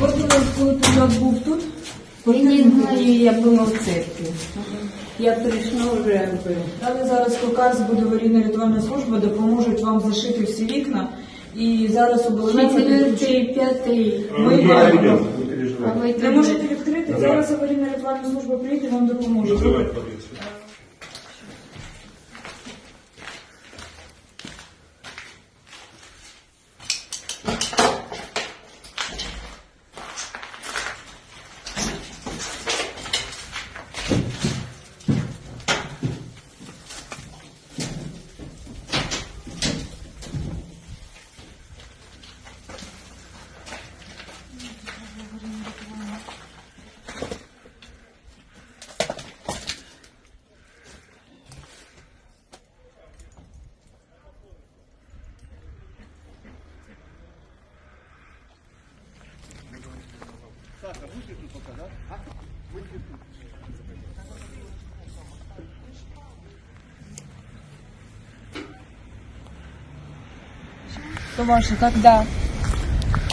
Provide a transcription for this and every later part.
От коли прильот був тут, Я не я була в церкві. Я прийшла вже далі зараз Кокарс буде аварійна рятувальна служба, допоможуть вам зашити всі вікна. І зараз Четвертий, п'ятий. Ми не можете відкрити, зараз аварійна рятувальна служба прийде вам допоможе. Ваше, так, да.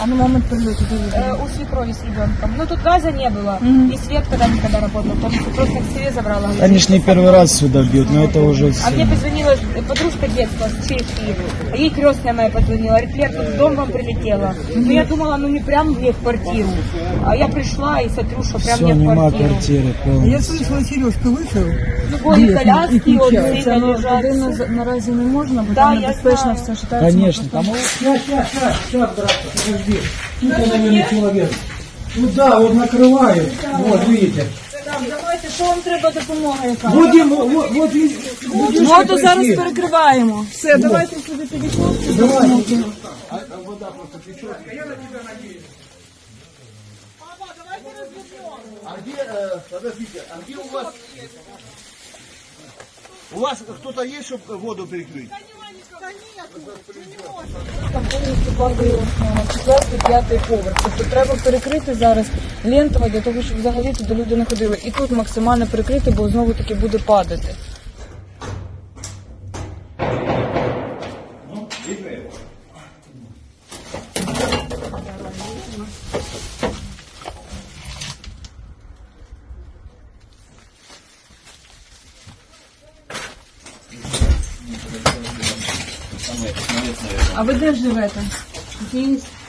А на момент прилета э, У свекрови с ребенком. Ну тут газа не было. И свет когда никогда работал. Потому что просто к себе забрала. говорит, Они ж не первый раз сюда бьют, но это уже А все. мне позвонила подружка детства с Чехии. А ей крестная моя позвонила. Говорит, Лер, тут в дом вам прилетела. Ну я думала, ну не прям мне в квартиру. А я пришла и смотрю, что прям Все, мне в нема квартиру. квартиры Я полностью. слышала, Сережка вышел. Ну, голі коляски, от включається, сильно лежать. Туди на- наразі не можна, бо Да, там я небезпечно знаю. все читається. Конечно, там Сейчас, сейчас, сейчас, сейчас, братка, подожди. Тут, наверное, человек. Ну да, вот накрывают. Вот, видите. Там, давайте, що вам треба допомога яка? Вот, им, вот, вот, вот, Ну, то зараз перекриваємо. Все, давайте сюди підійшли. Давай. А где, э, подождите, а где у вас... У вас кто-то есть, чтобы воду перекрыть? Там повністю падає на четвертий, п'ятий поверх. Тобто треба перекрити зараз лентами для того, щоб взагалі туди люди не ходили. І тут максимально перекрити, бо знову таки буде падати. А ви де живете?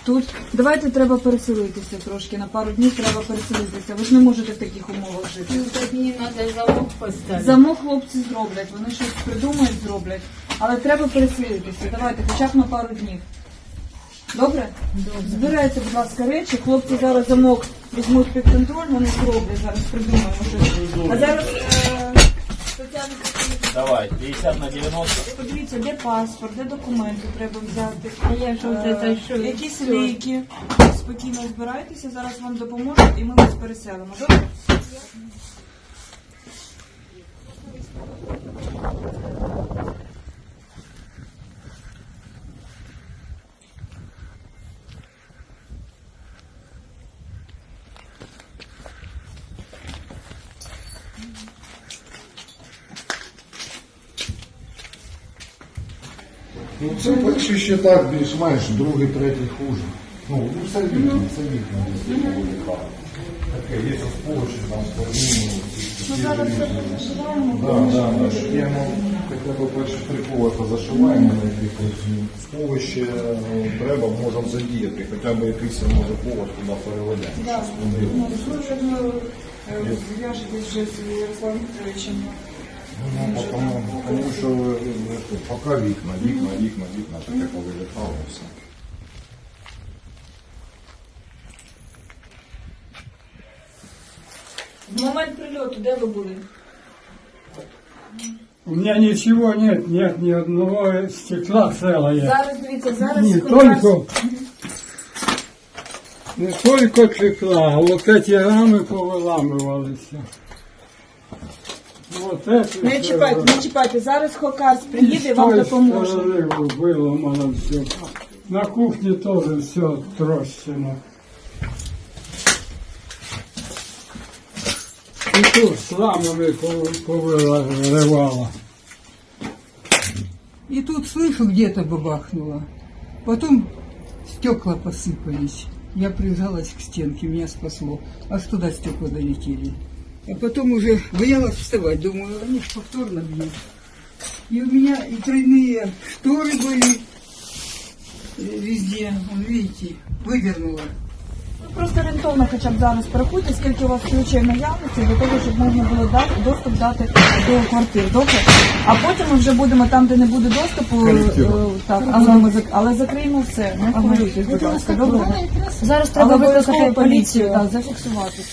Тут. Давайте треба переселитися трошки. На пару днів треба переселитися. Ви ж не можете в таких умовах жити. Ну, так мені треба замок поставити. Замок хлопці зроблять, вони щось придумають, зроблять. Але треба переселитися. Давайте, хоча б на пару днів. Добре? Добре. Збирайте, будь ласка, речі. Хлопці зараз замок візьмуть під контроль, вони зроблять, зараз придумаємо щось. А зараз Давай, 50 на 90. подивіться, де паспорт, де документи треба взяти. А я що це та що? Якісь ліки. Спокійно збирайтеся, зараз вам допоможуть і ми вас переселимо. Добре? Ну це перший ще так більш-менш, другий, третій хуже. Ну, ну все вікна, це вікна десь вулика. Таке, є сполочі, там складні. Ну, зараз все зашиваємо. Так, так, так, хоча б перші три поверха зашиваємо на якихось сховище ну, треба, можемо задіяти, хоча б якийсь може поверх туди переведемо. щось поділимо. Ну, зв'яжетесь вже з Ярославом Вікторовичем. Ну, тому, тому що е, е, поки вікна, вікна, вікна, вікна, таке повилітало все. В момент прильоту, де ви були? У меня ничего нет, нет ни одного стекла целое. Зараз дивіться, зараз Не Кокарс- только, не только стекла, а вот эти рамы повыламывались. Вот это Не чіпайте, не чіпайте. Зараз Хокарс приїде і вам допоможе. Выломано все. На кухне тоже все трощено. И тут с рамами пов- повырывало. И тут слышу, где-то бабахнуло. Потом стекла посыпались. Я прижалась к стенке, меня спасло. Аж туда стекла долетели. А потом уже боялась вставать, думаю, они ж повторно бьют. И у меня и тройные шторы были э, везде, вон, видите, вывернула. Ви просто орієнтовно хоча б зараз порахуйте, скільки у вас ключів наявності для того, щоб можна було дати доступ дати до квартир. Добре? А потім ми вже будемо там, де не буде доступу, е, так, але ми зак- але закриємо все. Не хвилюйтесь, будь ласка. Добре? Зараз Але треба обов'язково викликати поліцію. Так, зафіксувати.